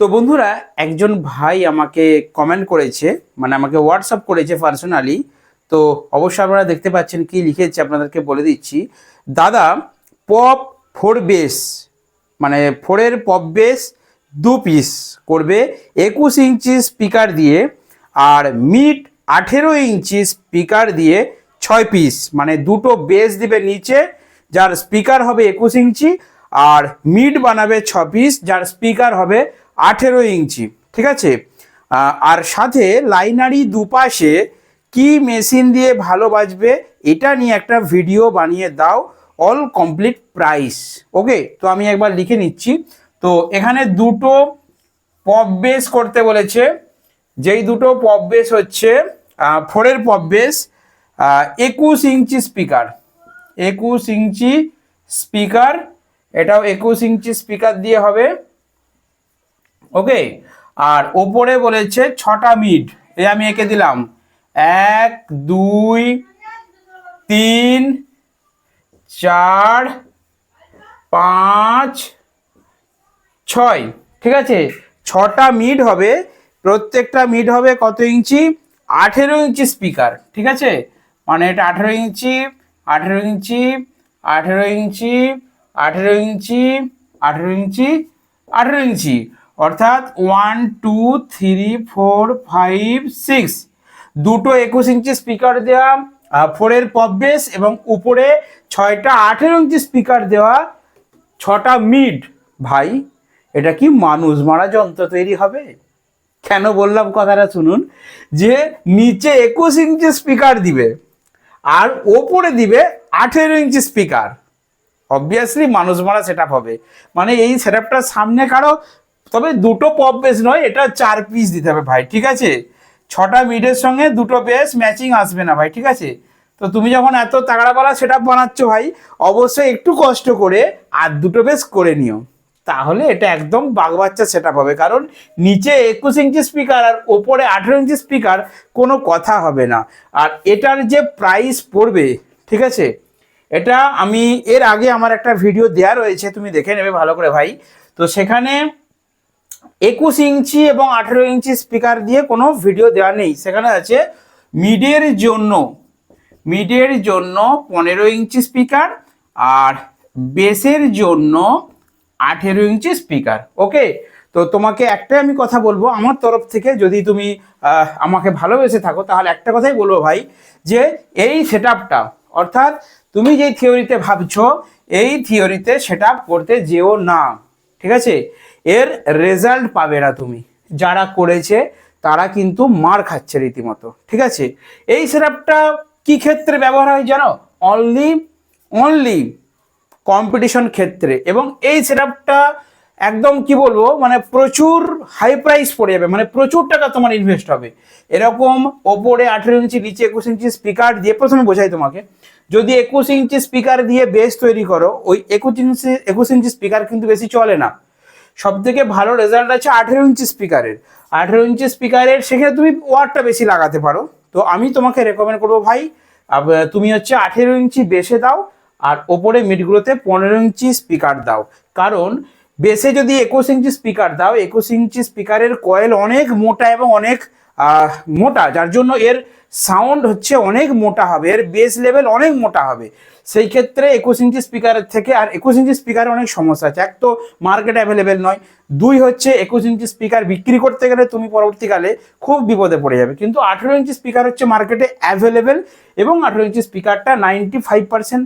তো বন্ধুরা, একজন ভাই আমাকে কমেন্ট করেছে মানে আমাকে হোয়াটসঅ্যাপ করেছে পার্সোনালি তো অবশ্যই আপনারা দেখতে পাচ্ছেন কি লিখেছে, আপনাদেরকে বলে দিচ্ছি। দাদা পপ ফোর বেস মানে ফোরের পপ বেস দু পিস করবে একুশ ইঞ্চি স্পিকার দিয়ে আর মিট আঠেরো ইঞ্চি স্পিকার দিয়ে ছয় পিস মানে দুটো বেস দিবে নিচে, যার স্পিকার হবে একুশ ইঞ্চি আর মিড বানাবে ছ পিস যার স্পিকার হবে আঠেরো ইঞ্চি, ঠিক আছে? আর সাথে লাইনারি দুপাশে কি মেশিন দিয়ে ভালো বাজবে এটা নিয়ে একটা ভিডিও বানিয়ে দাও, অল কমপ্লিট প্রাইস। ওকে? তো আমি একবার লিখে নিচ্ছি। তো এখানে দুটো পপ বেস করতে বলেছে। যেই দুটো পপ বেস হচ্ছে ফোরের পপ বেস একুশ ইঞ্চি স্পিকার। একুশ ইঞ্চি স্পিকার, এটাও একুশ ইঞ্চি স্পিকার দিয়ে হবে। ওকে? আর ওপরে বলেছে ছটা মিড। এই আমি এঁকে দিলাম। এক, দুই, তিন, চার, পাঁচ, ছয়। ঠিক আছে? ছটা মিড হবে। প্রত্যেকটা মিড হবে কত ইঞ্চি? আঠেরো ইঞ্চি স্পিকার। ঠিক আছে? মানে এটা আঠেরো ইঞ্চি আঠেরো ইঞ্চি আঠেরো ইঞ্চি আঠেরো ইঞ্চি আঠেরো ইঞ্চি আঠেরো ইঞ্চি। অর্থাৎ one two three four five six দুটো একুশ ইঞ্চি স্পিকার দেওয়া ফোরের পপ বেস এবং উপরে ছয়টা আঠেরো ইঞ্চি স্পিকার দেওয়া, ছটা মিড ভাই, এটা কি মানুষ মারা যন্ত্র তৈরি হবে? কেন বললাম কথাটা শুনুন, যে নিচে একুশ ইঞ্চি স্পিকার দিবে আর ওপরে দিবে আঠেরো ইঞ্চি স্পিকার অবভিয়াসলি মানুষ মারা সেট হবে। মানে এই সেট সামনে কারও তবে দুটো পপ বেস নয়, এটা চার পিস দিতে হবে ভাই, ঠিক আছে? ছটা মিডের সঙ্গে দুটো বেস ম্যাচিং আসবে না ভাই, ঠিক আছে? তো তুমি যখন এত তাগড়াপালা সেট বানাচ্ছ ভাই, অবশ্যই একটু কষ্ট করে আর দুটো বেস করে নিও। তাহলে এটা একদম বাগবাচ্চা সেট হবে, কারণ নিচে একুশ ইঞ্চি স্পিকার আর ওপরে আঠেরো ইঞ্চি স্পিকার কোনো কথা হবে না। আর এটার যে প্রাইস পড়বে, ঠিক আছে? এটা আমি এর আগে আমার একটা ভিডিও দেওয়া রয়েছে, তুমি দেখে নেবে ভালো করে ভাই। তো সেখানে একুশ ইঞ্চি এবং আঠেরো ইঞ্চি স্পিকার দিয়ে কোনো ভিডিও দেওয়া নেই। সেখানে আছে মিডের জন্য মিডের জন্য পনেরো ইঞ্চি স্পিকার আর বেসের জন্য আঠেরো ইঞ্চি স্পিকার ওকে তো তোমাকে একটাই আমি কথা বলব, আমার তরফ থেকে যদি তুমি আমাকে ভালোবেসে থাকো, তাহলে একটা কথাই বলব ভাই, যে এই সেট অর্থাৎ তুমি যেই থিওরিতে ভাবছ, এই থিওরিতে সেট করতে যেও না, ঠিক আছে? এর রেজাল্ট পাবে না তুমি। যারা করেছে, তারা কিন্তু মার খাচ্ছে রীতিমতো। ঠিক আছে? এই সেটআপটা কি ক্ষেত্রে ব্যবহার হয় জানো? অনলি অনলি কম্পিটিশন ক্ষেত্রে। এবং এই সেটআপটা একদম কি বলব? মানে প্রচুর হাই প্রাইস পড়ে যাবে। মানে প্রচুর টাকা তোমার ইনভেস্ট হবে। এরকম ওপরে আঠেরো ইঞ্চি, নিচে একুশ ইঞ্চি স্পিকার দিয়ে প্রথমে বোঝাই তোমাকে। যদি একুশ ইঞ্চি স্পিকার দিয়ে বেস তৈরি করো, ওই একুশ ইঞ্চি একুশ ইঞ্চি স্পিকার কিন্তু বেশি চলে না। সব থেকে ভালো রেজাল্ট আছে আঠেরো ইঞ্চি স্পিকারের আঠেরো ইঞ্চি স্পিকারের সেখানে তুমি ওয়ারটা বেশি লাগাতে পারো। তো আমি তোমাকে রেকমেন্ড করব ভাই তুমি হচ্ছে আঠেরো ইঞ্চি বেসে দাও আর ওপরে মিডগুলোতে পনেরো ইঞ্চি স্পিকার দাও। কারণ বেসে যদি একুশ ইঞ্চি স্পিকার দাও, একুশ ইঞ্চি স্পিকারের কয়েল অনেক মোটা এবং অনেক মোটা, যার জন্য এর সাউন্ড হচ্ছে অনেক মোটা হবে, এর বেস লেভেল অনেক মোটা হবে। সেই ক্ষেত্রে একুশ ইঞ্চি স্পিকারের থেকে আর একুশ ইঞ্চি স্পিকারের অনেক সমস্যা আছে। এক তো মার্কেট অ্যাভেলেবেল নয়, দুই হচ্ছে একুশ ইঞ্চি স্পিকার বিক্রি করতে গেলে তুমি পরবর্তীকালে খুব বিপদে পড়ে যাবে। কিন্তু আঠেরো ইঞ্চি স্পিকার হচ্ছে মার্কেটে অ্যাভেলেবেল এবং আঠেরো ইঞ্চি স্পিকারটা নাইনটি ফাইভ পার্সেন্ট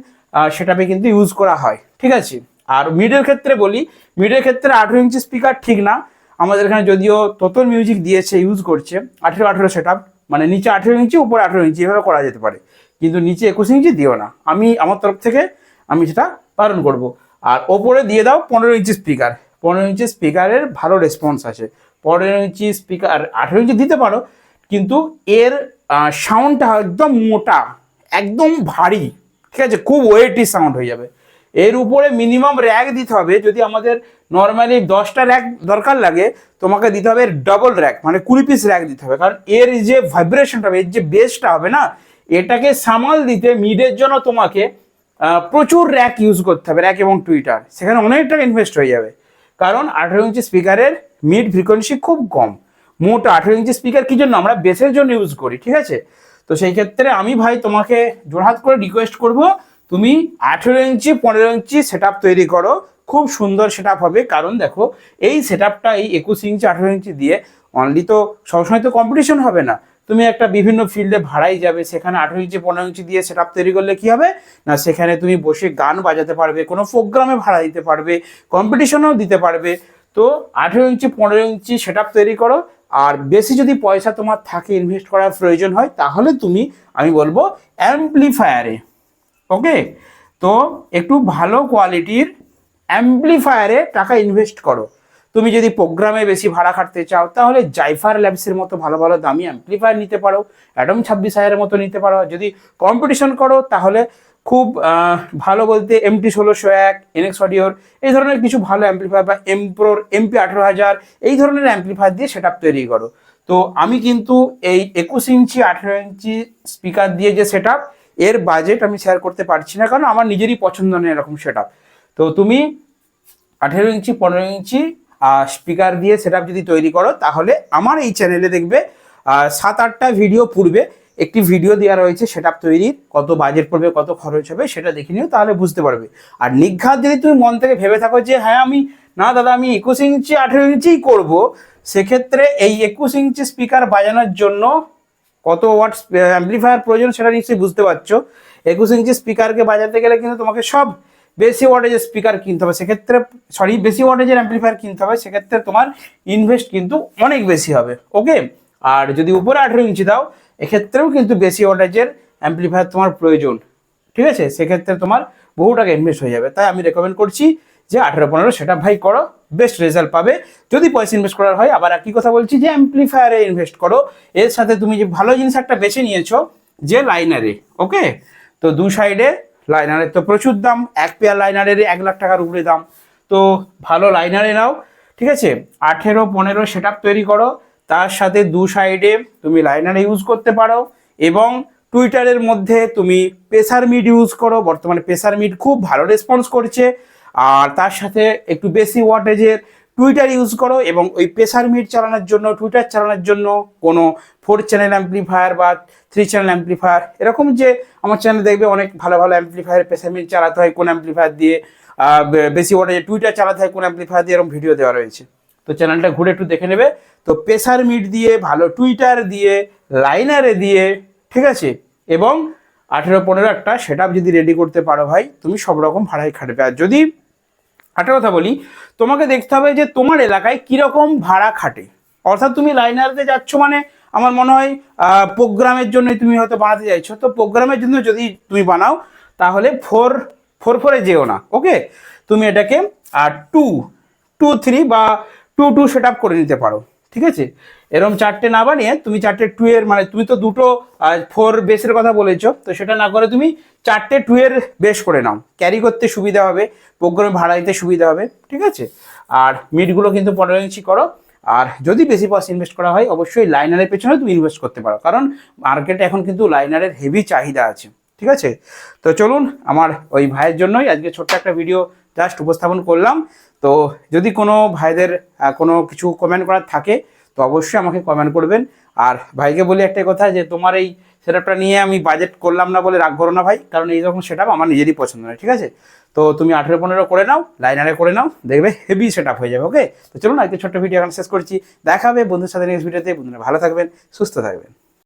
সেটাকে কিন্তু ইউজ করা হয়। ঠিক আছে? আর মিডের ক্ষেত্রে বলি মিডের ক্ষেত্রে আঠেরো ইঞ্চি স্পিকার ঠিক না। আমাদের এখানে যদিও তোতন মিউজিক দিয়েছে ইউজ করছে, আঠেরো আঠেরো সেট মানে নিচে আঠেরো ইঞ্চি, উপরে আঠেরো ইঞ্চি, এভাবে করা যেতে পারে। কিন্তু নিচে একুশ ইঞ্চি দিও না। আমি, আমার তরফ থেকে আমি সেটা পালন করব। আর ওপরে দিয়ে দাও পনেরো ইঞ্চি স্পিকার পনেরো ইঞ্চি স্পিকারের ভালো রেসপন্স আছে পনেরো ইঞ্চি স্পিকার আঠেরো ইঞ্চি দিতে পারো, কিন্তু এর সাউন্ডটা একদম মোটা, একদম ভারী। ঠিক আছে? খুব ওয়েটি সাউন্ড হয়ে যাবে। এর উপরে মিনিমাম র্যাক দিতে হবে। যদি আমাদের নর্মালি দশটা র্যাক দরকার লাগে, তোমাকে দিতে হবে ডবল র্যাক মানে কুড়ি পিস র্যাক দিতে হবে। কারণ এর যে ভাইব্রেশনটা হবে, এর যে বেসটা হবে না, এটাকে সামাল দিতে মিডের জন্য তোমাকে প্রচুর র্যাক ইউজ করতে হবে র্যাক এবং টুইটার সেখানে অনেক টাকা ইনভেস্ট হয়ে যাবে। কারণ আঠেরো ইঞ্চি স্পিকারের মিড ফ্রিকোয়েন্সি খুব কম। মোট আঠেরো ইঞ্চি স্পিকার কি জন্য? আমরা বেসের জন্য ইউজ করি, ঠিক আছে? তো সেই ক্ষেত্রে আমি ভাই তোমাকে জোরহাত করে রিকোয়েস্ট করব, তুমি আঠেরো ইঞ্চি পনেরো ইঞ্চি সেট তৈরি করো। খুব সুন্দর সেট হবে। কারণ দেখো, এই সেট এই একুশ ইঞ্চি, আঠেরো ইঞ্চি দিয়ে অনলি তো সবসময় তো কম্পিটিশন হবে না। তুমি একটা বিভিন্ন ফিল্ডে ভাড়াই যাবে, সেখানে আঠেরো ইঞ্চি, পনেরো ইঞ্চি দিয়ে সেট তৈরি করলে কি হবে? না, সেখানে তুমি বসে গান বাজাতে পারবে, কোনো প্রোগ্রামে ভাড়া দিতে পারবে কম্পিটিশনেও দিতে পারবে। তো আঠেরো ইঞ্চি, পনেরো ইঞ্চি সেট তৈরি করো। আর বেশি যদি পয়সা তোমার থাকে ইনভেস্ট করার প্রয়োজন হয়, তাহলে তুমি, আমি বলব অ্যাম্পলিফায়ারে ওকে তো একটু ভালো কোয়ালিটির অ্যাম্পলিফায়ারে টাকা ইনভেস্ট করো। তুমি যদি প্রোগ্রামে বেশি ভাড়া খাটতে চাও, তাহলে জাইফার ল্যাবসের মতো ভালো ভালো দামি অ্যাম্পলিফায়ার নিতে পারো অ্যাডম ছাব্বিশ হাজারের মতো নিতে পারো। যদি কম্পিটিশন করো, তাহলে খুব ভালো বলতে এমটি ষোলোশো এক এনএক্স অডিওর এই ধরনের কিছু ভালো অ্যাম্পলিফায়ার বা এমপ্রোর এমপি আঠেরো হাজার, এই ধরনের অ্যাম্পলিফায়ার দিয়ে সেট তৈরি করো। তো আমি কিন্তু এই একুশ ইঞ্চি, আঠেরো ইঞ্চি স্পিকার দিয়ে যে সেট এর বাজেট আমি শেয়ার করতে পারছি না, কারণ আমার নিজেরই পছন্দ নেই এরকম সেট তো তুমি আঠেরো ইঞ্চি, পনেরো ইঞ্চি স্পিকার দিয়ে সেট যদি তৈরি করো, তাহলে আমার এই চ্যানেলে দেখবে সাত আটটা ভিডিও পূর্বে একটি ভিডিও দেওয়া রয়েছে সেট তৈরির কত বাজেট পড়বে, কত খরচ হবে সেটা দেখে নিও, তাহলে বুঝতে পারবে। আর নিঘাত যদি তুমি মন থেকে ভেবে থাকো যে হ্যাঁ আমি, না দাদা, আমি একুশ ইঞ্চি, আঠেরো ইঞ্চিই করব, সেক্ষেত্রে এই একুশ ইঞ্চি স্পিকার বাজানোর জন্য কত ওয়াট অ্যাম্পলিফায়ার প্রয়োজন সেটা নিশ্চয়ই বুঝতে পারছ। একুশ ইঞ্চি স্পিকারকে বাজাতে গেলে কিন্তু তোমাকে সব বেশি ওয়াটেজের স্পিকার কিনতে হবে। সেক্ষেত্রে সরি বেশি ওয়াটেজের অ্যাম্পলিফায়ার কিনতে হবে। সেক্ষেত্রে তোমার ইনভেস্ট কিন্তু অনেক বেশি হবে। ওকে আর যদি উপরে আঠেরো ইঞ্চি দাও, এক্ষেত্রেও কিন্তু বেশি ওয়াটেজের অ্যাম্পলিফায়ার তোমার প্রয়োজন। ঠিক আছে? সেক্ষেত্রে তোমার বহু টাকা ইনভেস্ট হয়ে যাবে। তাই আমি রেকমেন্ড করছি যে আঠেরো পনেরো সেটা ভাই করো বেস্ট রেজাল্ট পাবে। যদি পয়সা ইনভেস্ট করার হয়, আবার একই কথা বলছি যে অ্যাম্পলিফায়ারে ইনভেস্ট করো। এর সাথে তুমি যে ভালো জিনিস একটা বেছে নিয়েছো, যে লাইনারে ওকে তো দু সাইডে লাইনারের তো প্রচুর দাম, এক পেয়ার লাইনারের এক লাখ টাকার উপরে দাম। তো ভালো লাইনারে নাও, ঠিক আছে? আঠেরো, পনেরো সেট তৈরি করো। তার সাথে দু সাইডে তুমি লাইনার ইউজ করতে পারো এবং টুইটারের মধ্যে তুমি প্রেসার মিড ইউজ করো। বর্তমানে প্রেসার মিড খুব ভালো রেসপন্স করছে। আর তার সাথে একটু বেশি ওয়াটেজের টুইটার ইউজ করো এবং ওই প্রেসার মিট চালানোর জন্য টুইটার চালানোর জন্য কোনো ফোর চ্যানেল অ্যাম্পলিফায়ার বা থ্রি চ্যানেল অ্যাম্পলিফায়ার এরকম যে আমার চ্যানেল দেখবে অনেক ভালো ভালো অ্যাম্পলিফায়ার প্রেসার মিট চালাতে হয় কোন অ্যাম্পলিফায়ার দিয়ে বেশি ওয়াটেজের টুইটার চালাতে হয় কোন অ্যাম্পলিফায়ার দিয়ে, এরকম ভিডিও দেওয়া রয়েছে। তো চ্যানেলটা ঘুরে একটু দেখে নেবে। তো প্রেসার মিট দিয়ে, ভালো টুইটার দিয়ে লাইনারে দিয়ে, ঠিক আছে? এবং আঠেরো পনেরো একটা সেট যদি রেডি করতে পারো ভাই, তুমি সব রকম ভাড়ায় খাটবে। আর যদি একটা কথা বলি তোমাকে দেখতে হবে যে তোমার এলাকায় কীরকম ভাড়া খাটে। অর্থাৎ তুমি লাইনারতে যাচ্ছ মানে আমার মনে হয় প্রোগ্রামের জন্য তুমি হয়তো বানাতে চাইছো। তো প্রোগ্রামের জন্য যদি তুমি বানাও, তাহলে ফোর ফোর ফোরে যেও না ওকে তুমি এটাকে টু টু থ্রি বা টু টু সেট আপ করে নিতে পারো। ঠিক আছে? এরকম চারটে না বানিয়ে তুমি চারটে টু এর মানে তুমি তো দুটো ফোর বেসের কথা বলেছ, তো সেটা না করে তুমি চারটে টু এর বেস করে নাও। ক্যারি করতে সুবিধা হবে প্রোগ্রামে ভাড়া দিতে সুবিধা হবে, ঠিক আছে? আর মিটগুলো কিন্তু পনেরো ইঞ্চি করো। আর যদি বেশি পয়সা ইনভেস্ট করা হয়, অবশ্যই লাইনারের পেছনে তুমি ইনভেস্ট করতে পারো, কারণ মার্কেটে এখন কিন্তু লাইনারের হেভি চাহিদা আছে, ঠিক আছে? তো চলুন, আমার ওই ভাইয়ের জন্যই আজকে ছোট্ট একটা ভিডিও জাস্ট উপস্থাপন করলাম। তো যদি কোনো ভাইদের কোনো কিছু কমেন্ট করার থাকে, তো অবশ্যই আমাকে কমেন্ট করবেন। আর ভাইকে বলি একটাই কথা যে, তোমার এই সেটআপটা নিয়ে আমি বাজেট করলাম না বলে রাগ করো না ভাই, কারণ এই রকম সেটআপ আমার নিজেরই পছন্দ নয়, ঠিক আছে? তো তুমি আঠেরো পনেরো করে নাও লাইনারে করে নাও, দেখবে হেভি সেটআপ হয়ে যাবে ওকে তো চলুন আজকে ছোট্ট ভিডিও এখন শেষ করছি। দেখাবে বন্ধুর সাথে নেক্সট ভিডিওতে বন্ধুরা ভালো থাকবেন, সুস্থ থাকবেন।